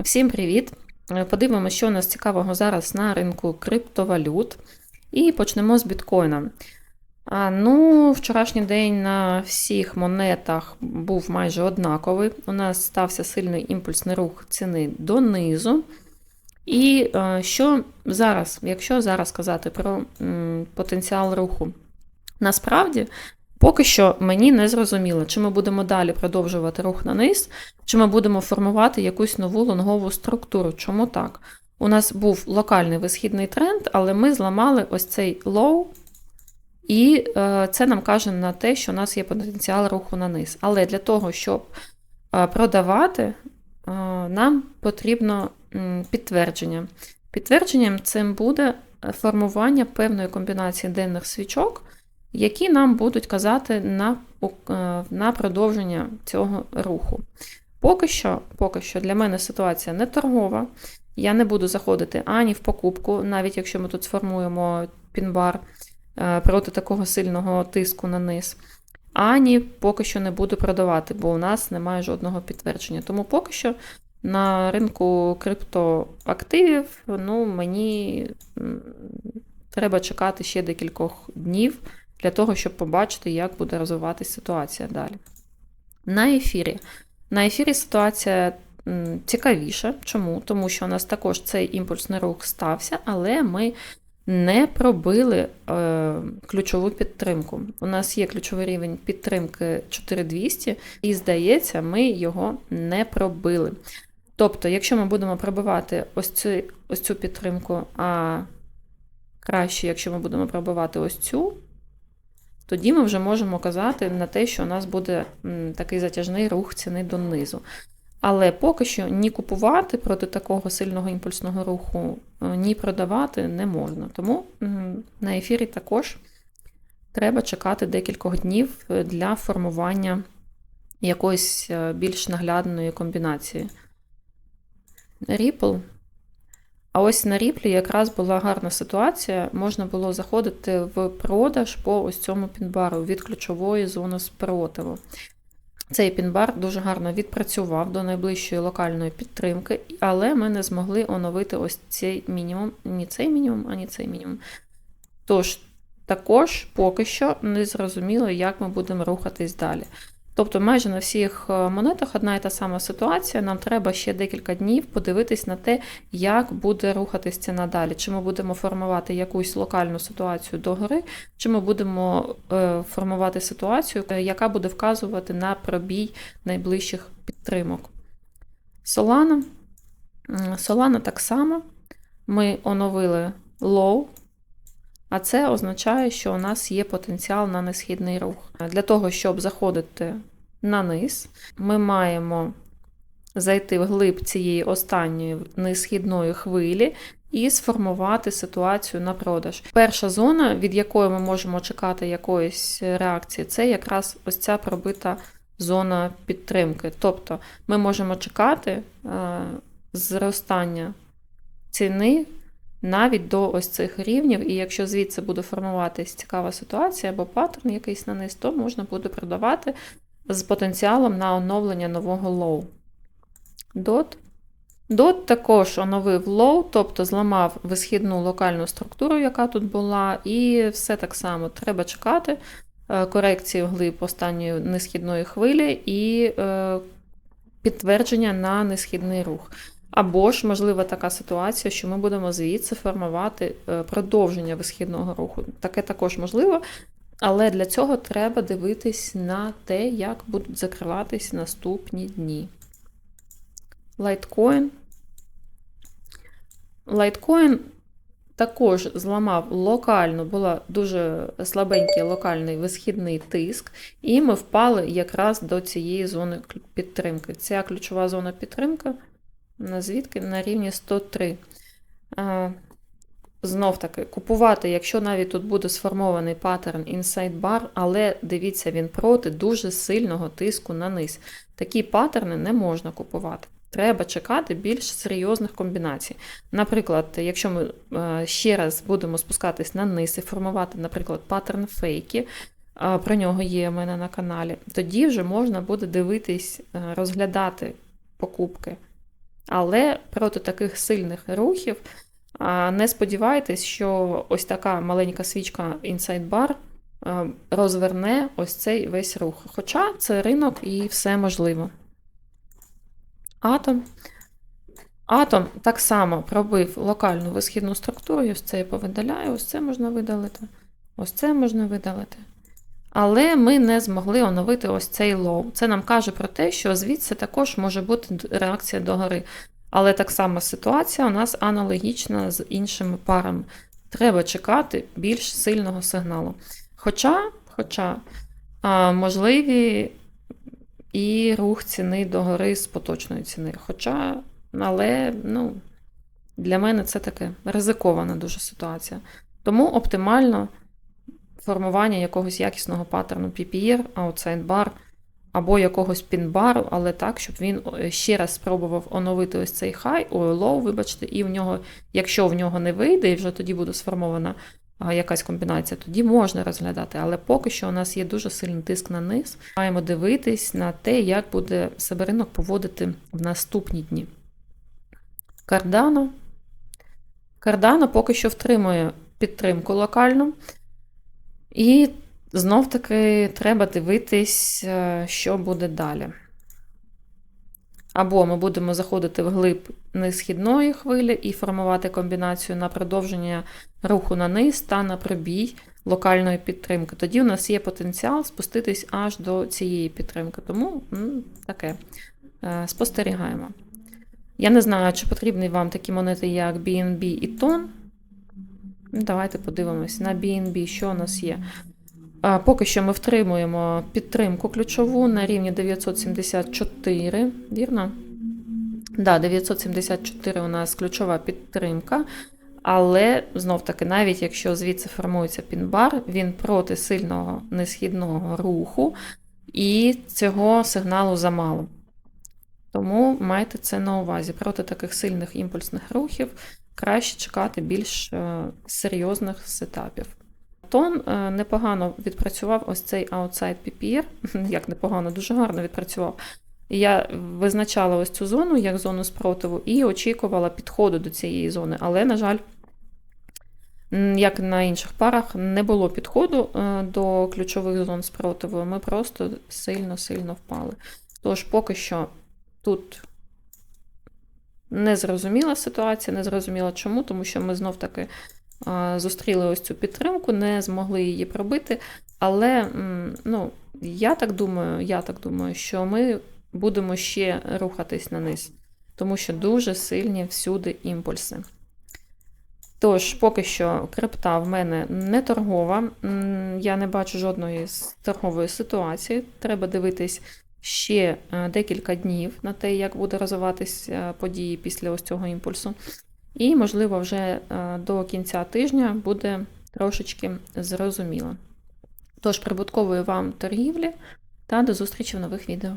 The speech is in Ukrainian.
Всім привіт! Е, Подивимося, що у нас цікавого зараз на ринку криптовалют. І почнемо з біткоїна. А, Ну, вчорашній день на всіх монетах був майже однаковий. У нас стався сильний імпульсний рух ціни донизу. І е, що зараз, якщо зараз казати про потенціал руху, насправді. Поки що мені не зрозуміло, чи ми будемо далі продовжувати рух на низ, чи ми будемо формувати якусь нову лонгову структуру. Чому так? У нас був локальний висхідний тренд, але ми зламали ось цей лоу, і е, це нам каже на те, що у нас є потенціал руху на низ. Але для того, щоб е, продавати, е, нам потрібно підтвердження. Підтвердженням цим буде формування певної комбінації денних свічок які нам будуть казати на е, на продовження цього руху. Поки що, поки що для мене ситуація не торгова. Я не буду заходити ані в покупку, навіть якщо ми тут сформуємо пінбар е, проти такого сильного тиску на низ, ані поки що не буду продавати, бо у нас немає жодного підтвердження. Тому поки що на ринку криптоактивів ну, мені треба чекати ще декількох днів для того, щоб побачити, як буде розвиватися ситуація далі. На ефірі. На ефірі ситуація цікавіша. Чому? Тому що у нас також цей імпульсний рух стався, але ми не пробили е, ключову підтримку. У нас є ключовий рівень підтримки 4200, і, здається, ми його не пробили. Тобто, якщо ми будемо пробивати ось цю, ось цю підтримку, а краще, якщо ми будемо пробивати ось цю, тоді ми вже можемо казати на те, що у нас буде такий затяжний рух ціни донизу. Але поки що ні купувати проти такого сильного імпульсного руху, е, ні продавати не можна. Тому на ефірі також треба чекати декількох днів е, для формування якоїсь е, більш наглядної комбінації. Ripple а ось на ріплі якраз була гарна ситуація. Можна було заходити в продаж по ось цьому пінбару від ключової зони спротиву. Цей пінбар дуже гарно відпрацював до найближчої локальної підтримки, але ми не змогли оновити ось цей мінімум, ні цей мінімум, ані цей мінімум. Тож, також поки що не зрозуміло, як ми будемо рухатись далі. Тобто, майже на всіх е, монетах одна і та сама ситуація. Нам треба ще декілька днів подивитись на те, як буде рухатись ціна далі. Чи ми будемо формувати якусь локальну ситуацію догори, чи ми будемо е, формувати ситуацію, е, яка буде вказувати на пробій найближчих підтримок. Solana. Solana так само. Ми оновили low, а це означає, що у нас є потенціал на несхідний рух. Для того, щоб заходити на низ, ми маємо зайти в глиб цієї останньої несхідної хвилі і сформувати ситуацію на продаж. Перша зона, від якої ми можемо чекати якоїсь реакції, це якраз ось ця пробита зона підтримки. Тобто ми можемо чекати е, зростання ціни навіть до ось цих рівнів, і якщо звідси буде формуватись цікава ситуація або паттерн якийсь на низ, то можна буде продавати з потенціалом на оновлення нового лоу. DOT. DOT також оновив лоу, тобто зламав висхідну локальну структуру, яка тут була, і все так само треба чекати е, корекції вглиб останньої несхідної хвилі і е, підтвердження на несхідний рух. Або ж, можлива така ситуація, що ми будемо звідси формувати е, продовження висхідного руху. Таке також можливо, але для цього треба дивитись на те, як будуть закриватись наступні дні. Litecoin. Litecoin також зламав локально, була дуже слабенький локальний висхідний тиск, і ми впали якраз до цієї зони підтримки. Ця ключова зона підтримки звідки на рівні 103. Знов таки, купувати, якщо навіть тут буде сформований паттерн Inside Bar, але дивіться, він проти дуже сильного тиску на низ. Такі паттерни не можна купувати. Треба чекати більш серйозних комбінацій. Наприклад, якщо ми ще раз будемо спускатись на низ і формувати, наприклад, паттерн фейки, про нього є у мене на каналі, тоді вже можна буде дивитись, розглядати покупки Але проти таких сильних рухів не сподівайтесь, що ось така маленька свічка Inside Bar розверне ось цей весь рух. Хоча це ринок і все можливо. Атом. Атом так само пробив локальну висхідну структуру, ось це я повидаляю, ось це можна видалити, ось це можна видалити. Але ми не змогли оновити ось цей лоу. Це нам каже про те, що звідси також може бути реакція догори. Але так само ситуація у нас аналогічна з іншими парами. Треба чекати більш сильного сигналу. Хоча, хоча можливі і рух ціни догори з поточної ціни. Хоча, але ну, для мене це таке ризикована дуже ситуація. Тому оптимально формування якогось якісного паттерну PPR, outside bar або якогось пін-бару, але так, щоб він е, ще раз спробував оновити ось цей хай, ой, low, вибачте, і в нього, якщо в нього не вийде, і вже тоді буде сформована якась комбінація, тоді можна розглядати. Але поки що у нас є дуже сильний тиск на низ. Маємо дивитись на те, як буде себе ринок поводити в наступні дні. Кардано. Кардано поки що втримує підтримку локальну. І знов таки треба дивитись, е, що буде далі. Або ми будемо заходити в глиб несхідної хвилі і формувати комбінацію на продовження руху на низ та на пробій локальної підтримки. Тоді у нас є потенціал спуститись аж до цієї підтримки. Тому таке е, спостерігаємо. Я не знаю, чи потрібні вам такі монети, як BNB і TON. Ну, Давайте подивимось на BNB, що у нас є. А, Поки що ми втримуємо підтримку ключову на рівні 974, вірно? Да, 974 у нас ключова підтримка. Але знов таки, навіть якщо звідси формується пінбар, він проти сильного несхідного руху, і цього сигналу замало. Тому майте це на увазі. Проти таких сильних імпульсних рухів краще чекати більш е, серйозних сетапів. Тон е, непогано відпрацював ось цей outside PPR, як непогано, дуже гарно відпрацював. Я визначала ось цю зону як зону спротиву і очікувала підходу до цієї зони, але, на жаль, як на інших парах, не було підходу е, до ключових зон спротиву. Ми просто сильно-сильно впали. Тож, поки що тут незрозуміла ситуація, незрозуміла чому, тому що ми знов таки зустріли ось цю підтримку, не змогли її пробити. Але ну, я так думаю, я так думаю, що ми будемо ще рухатись на низ, тому що дуже сильні всюди імпульси. Тож, поки що крипта в мене не торгова, я не бачу жодної торгової ситуації. Треба дивитись ще е, декілька днів на те, як буде розвиватися події після ось цього імпульсу. І, можливо, вже е, до кінця тижня буде трошечки зрозуміло. Тож, прибуткової вам торгівлі та до зустрічі в нових відео.